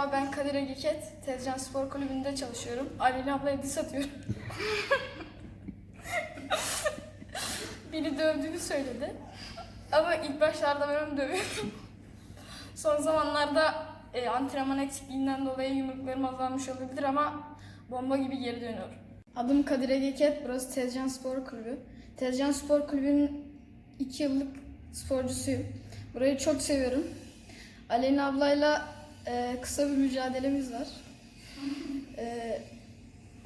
Merhaba ben Kadir Egiket. Tezcan Spor Kulübü'nde çalışıyorum. Aleyna ablaya diss atıyorum. Beni dövdüğünü söyledi. Ama ilk başlarda ben onu dövüyordum. Son zamanlarda e, antrenman eksikliğinden dolayı yumruklarım azalmış olabilir ama bomba gibi geri dönüyor. Adım Kadir Egiket, burası Tezcan Spor Kulübü. Tezcan Spor Kulübü'nün 2 yıllık sporcusuyum. Burayı çok seviyorum. Aleyna ablayla e, kısa bir mücadelemiz var. E,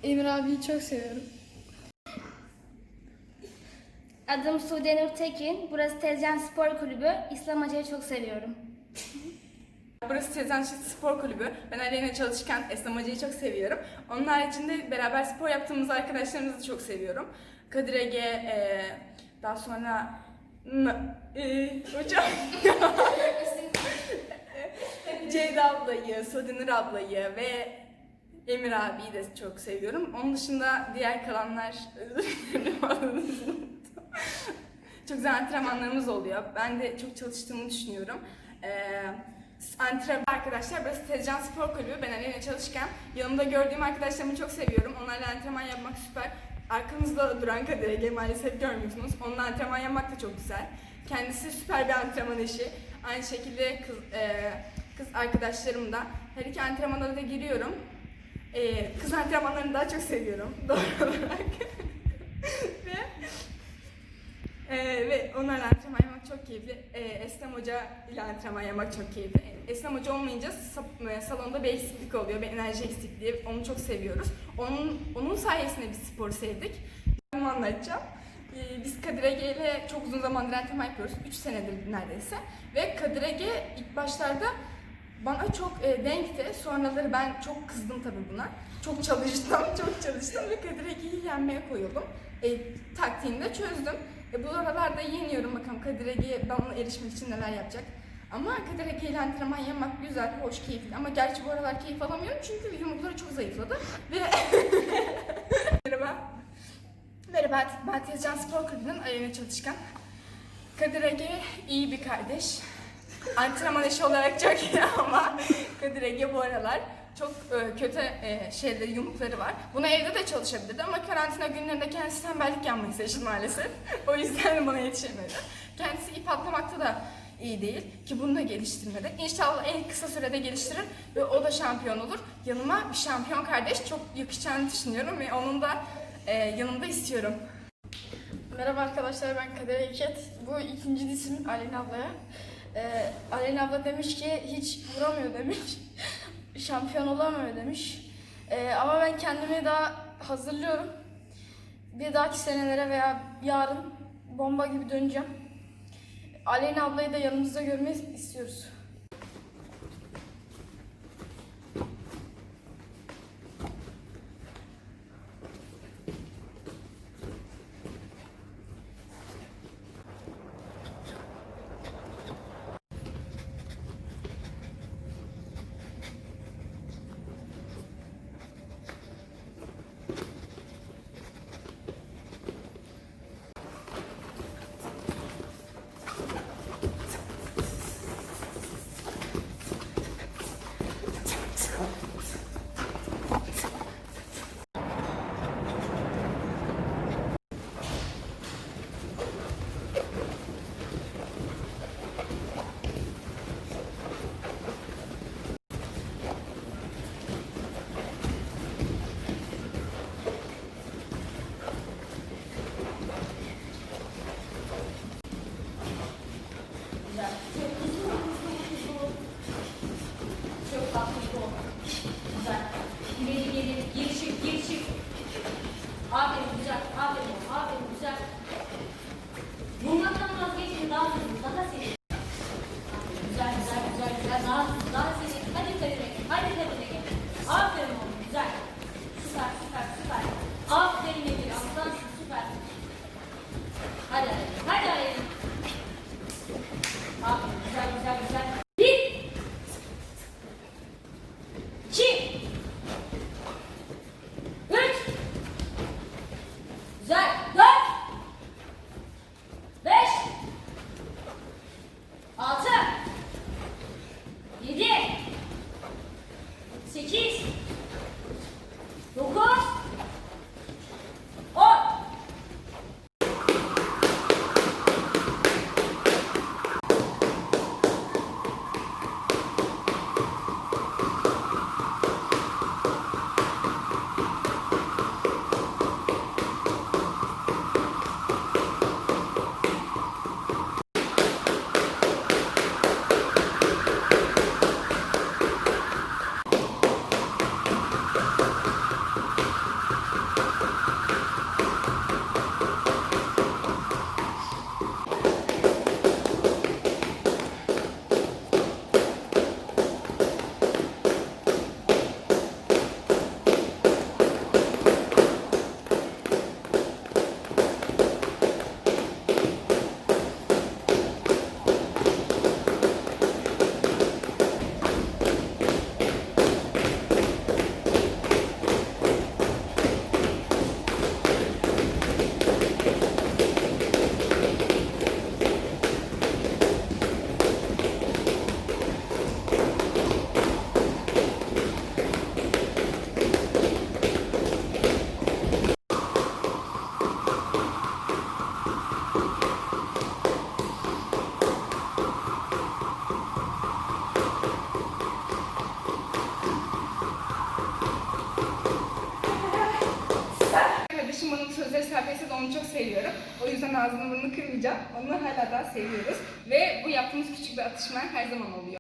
Emir abiyi çok seviyorum. Adım Sude Nur Tekin. Burası Tezcan Spor Kulübü. İslam Hoca'yı çok seviyorum. Burası Tezcan Spor Kulübü. Ben Aleyna çalışırken Esnem Hoca'yı çok seviyorum. Onun haricinde beraber spor yaptığımız arkadaşlarımızı çok seviyorum. Kadir Ege, e, daha sonra N- e, hocam Ceyda ablayı, Sodinur ablayı ve Emir abiyi de çok seviyorum. Onun dışında diğer kalanlar çok güzel antrenmanlarımız oluyor. Ben de çok çalıştığımı düşünüyorum. Ee, antrenman arkadaşlar burası Tezcan Spor Kulübü. Ben Aleyna çalışırken yanımda gördüğüm arkadaşlarımı çok seviyorum. Onlarla antrenman yapmak süper. Arkamızda duran Kadir Ege maalesef görmüyorsunuz. Onunla antrenman yapmak da çok güzel. Kendisi süper bir antrenman eşi. Aynı şekilde kız, e, kız arkadaşlarım da. Her iki antrenmana da giriyorum. E, kız antrenmanlarını daha çok seviyorum doğal olarak. ve ee, ve onlarla antrenman yapmak çok keyifli. Ee, Eslem Hoca ile antrenman yapmak çok keyifli. Eslem Hoca olmayınca e, salonda bir eksiklik oluyor, bir enerji eksikliği. Onu çok seviyoruz. Onun onun sayesinde biz sporu sevdik. Ben anlatacağım. Ee, biz Kadir Ege ile çok uzun zamandır antrenman yapıyoruz. 3 senedir neredeyse. Ve Kadir Ege ilk başlarda bana çok e, denkti. Sonraları ben çok kızdım tabii buna. Çok çalıştım, çok çalıştım ve Kadir yenmeye koyuldum. E, taktiğini de çözdüm. E, bu aralarda yeniyorum bakalım Kadir Ege bana erişmek için neler yapacak. Ama Kadir Ege ile antrenman yapmak güzel, hoş, keyifli. Ama gerçi bu aralar keyif alamıyorum çünkü yumrukları çok zayıfladı. Ve... Merhaba. Merhaba, ben Tezcan Spor Kulübü'nün Aleyna Çalışkan. Kadir Ege iyi bir kardeş. Antrenman eşi olarak çok iyi ama Kadir Ege bu aralar çok e, kötü e, şeyleri, yumrukları var. Bunu evde de çalışabilirdi ama karantina günlerinde kendisi tembellik yapmayı seçti maalesef. o yüzden bana yetişemedi. Kendisi ip atlamakta da iyi değil ki bunu da geliştirmedi. İnşallah en kısa sürede geliştirir ve o da şampiyon olur. Yanıma bir şampiyon kardeş çok yakışacağını düşünüyorum ve onun da e, yanımda istiyorum. Merhaba arkadaşlar ben Kadir Eket. Bu ikinci disim Aleyna ablaya. Ee, Aleyna abla demiş ki hiç vuramıyor demiş. Şampiyon olamıyor demiş. Ee, ama ben kendimi daha hazırlıyorum. Bir dahaki senelere veya yarın bomba gibi döneceğim. Aleyna ablayı da yanımızda görmeyi istiyoruz. which seviyorum. O yüzden ağzını burnunu kırmayacağım. Onu hala daha seviyoruz. Ve bu yaptığımız küçük bir atışma her zaman oluyor.